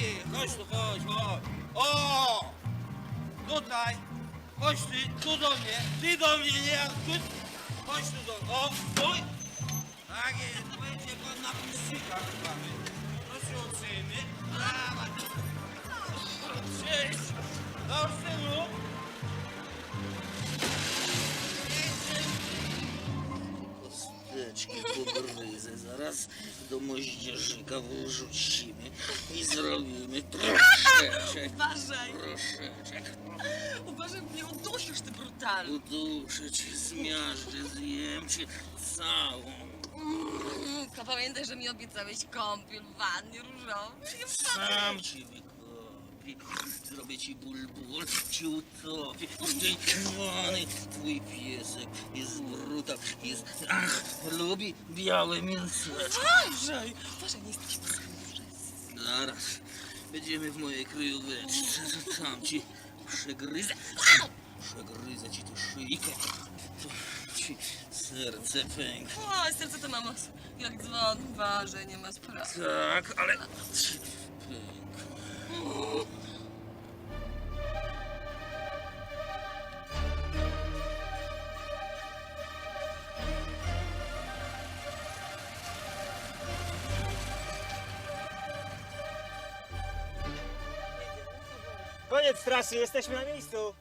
chodź tu, chodź, chodź. O! Tutaj. Chodź ty, tu do mnie. Ty do mnie, nie jak tu. Chodź tu do O, stój. Tak jest, będzie pan na puścikach mamy. Proszę uprzejmy. Dawaj. Cześć. Dobrze, synu. Kosteczki pogryzę, zaraz do moździerzyka wrzucimy i zrobimy troszeczek, Uważaj! troszeczek. Uważaj, mnie udusisz, ty brutal! Uduszę cię, zmiażdżę, zjem cię całą. Mm, Tylko pamiętaj, że mi obiecałeś kąpiel w wannie różowej. Sam ci wykopię. Zrobię ci ból, ból, ci utopię. Kochany, twój piesek jest brutal, jest... Ach, lubi białe mięseczko. Uważaj! Uważaj, nie jesteś posłuszny. Zaraz będziemy w mojej kryjóweczce, tam ci przegryzę. Przegryzę ci tu szyjkę. To ci serce pęknie. O, serce to mama jak dzwon. Uważaj, nie ma sprawy. Tak, ale ci pęknie. Koniec trasy, jesteśmy na miejscu.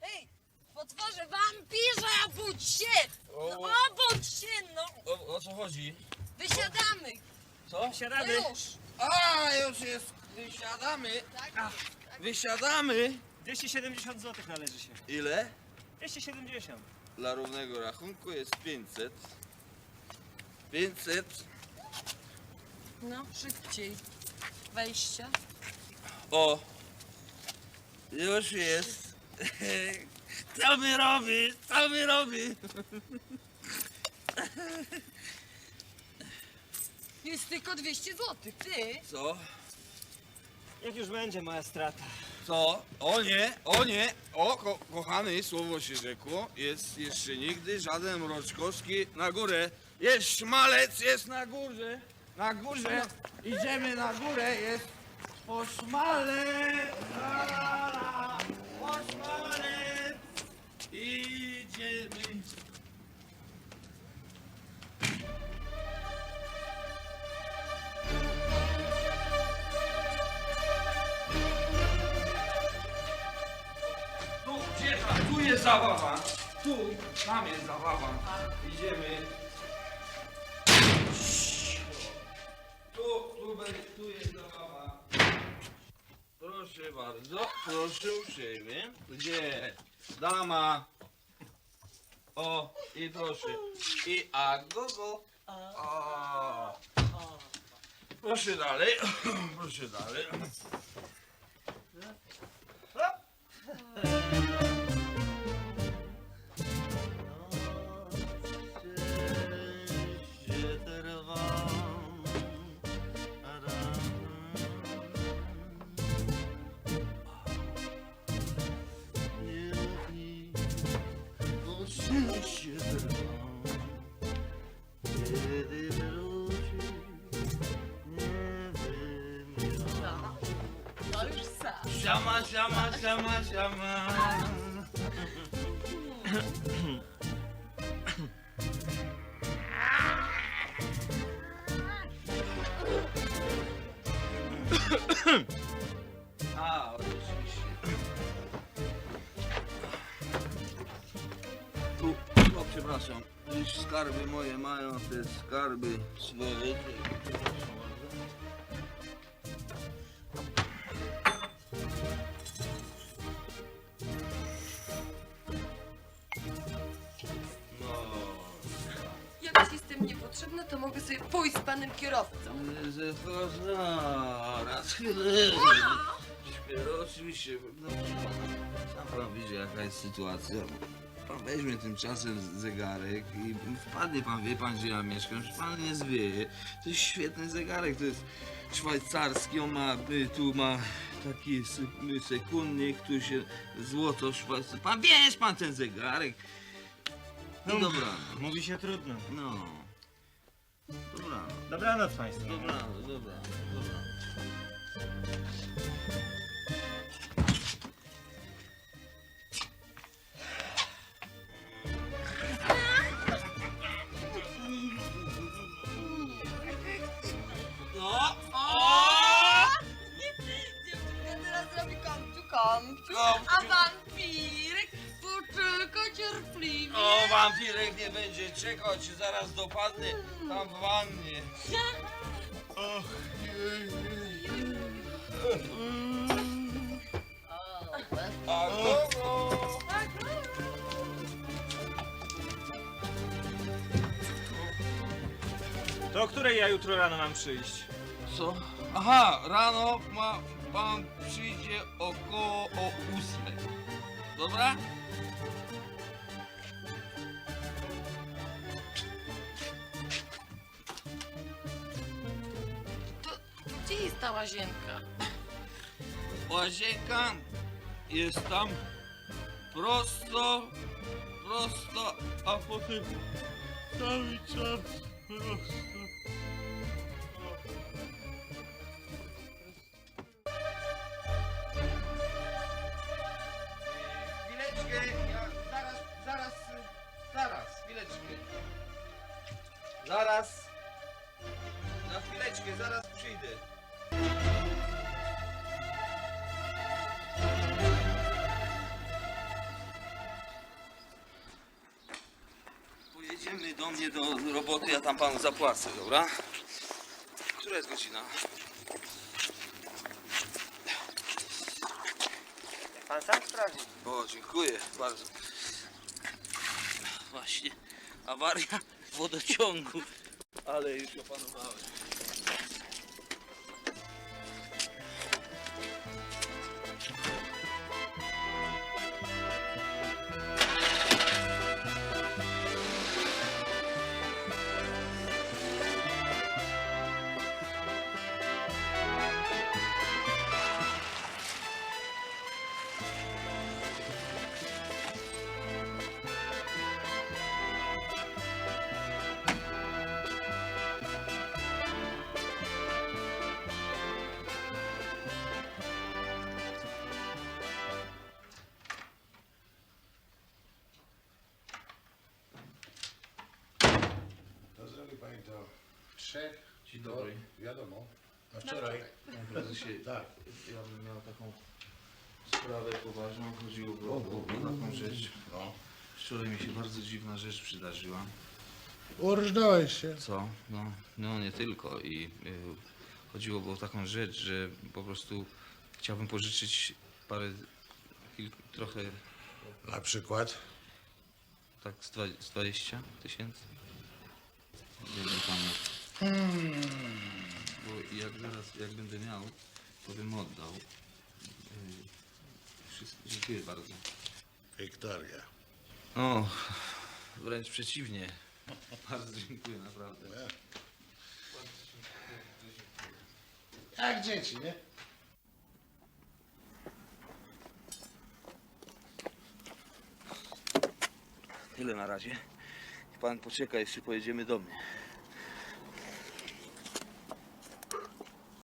Hej! Potworzę wampirze, obudź się! No obudź się, no! O, o co chodzi? Wysiadamy! Co? No Siadamy. już! A, już jest. Wysiadamy. Tak? Wysiadamy. 270 zł należy się. Ile? 270. Dla równego rachunku jest 500. 500. No, szybciej. Wejście. O. Już jest. Co my robi? Co my robi? Jest tylko 200 zł, ty! Co? Jak już będzie moja strata. Co? O nie, o nie, o ko kochany, słowo się rzekło, jest jeszcze nigdy żaden mroczkowski na górę. Jest szmalec, jest na górze, na górze, idziemy na górę, jest po idziemy. Tu, gdzie tam? Tu jest zabawa. Tu, tam jest zabawa. Idziemy. Tu, tu, tu jest zabawa. Proszę bardzo, proszę uprzejmie. Gdzie? Dama. O, i proszę. I a go, go. O. Proszę dalej, proszę dalej. No już sam. Siama, siama, siama, siama. A, oczywiście. Tu, o przepraszam, już skarby moje mają te skarby swoje. No. Jak ci jestem niepotrzebna, to mogę sobie pójść z panem kierowcą. Zaraz chwilę. Śpiero, oczywiście. No, sam pan widzi jaka jest sytuacja. Pan weźmie tymczasem zegarek i wpadnie pan, wie pan gdzie ja mieszkam, że pan nie zwieje. To jest świetny zegarek, to jest szwajcarski, on ma, y, tu ma taki se- y, sekundnik, tu się złoto szwajcarskie. Pan bierz pan ten zegarek. No dobra, Mówi się trudno. no. Dobra, Dobranoc Państwu. dobra, dobra, dobra. Cierpliwie. O, wampirek nie będzie czekać, zaraz dopadnie tam w wannie. Och, jej, jej. A kogo? To o której ja jutro rano mam przyjść? Co? Aha, rano ma, pan przyjdzie około o ósmej. Dobra? Ta łazienka? Łazienka jest tam prosto, prosto, a potem cały czas prosto. Chwileczkę, ja zaraz, zaraz, zaraz, chwileczkę. Zaraz, na chwileczkę, zaraz przyjdę. Do mnie do roboty, ja tam panu zapłacę, dobra? Która jest godzina? Pan sam sprawdzi. O, dziękuję bardzo. Właśnie, awaria wodociągu, ale już opanowałem. Pani to w trzech. Dzień to dobry. Wiadomo. A wczoraj. Panie prezesie, Tak. ja bym miał taką sprawę poważną, chodziłoby o, o, o taką rzecz. No. Wczoraj mi się bardzo dziwna rzecz przydarzyła. Urżnąłeś się. Co? No, no nie tylko. I y, chodziłoby o taką rzecz, że po prostu chciałbym pożyczyć parę, kilk, trochę, Na przykład. tak z dwa- z 20 tysięcy. Nie wiem panu. Bo jak będę miał, to bym oddał. Y, wszystko- Dziękuję bardzo. Wiktoria. O, wręcz przeciwnie. Bardzo dziękuję, naprawdę. Jak dzieci, nie? Tyle na razie. Pan poczeka, jeszcze pojedziemy do mnie.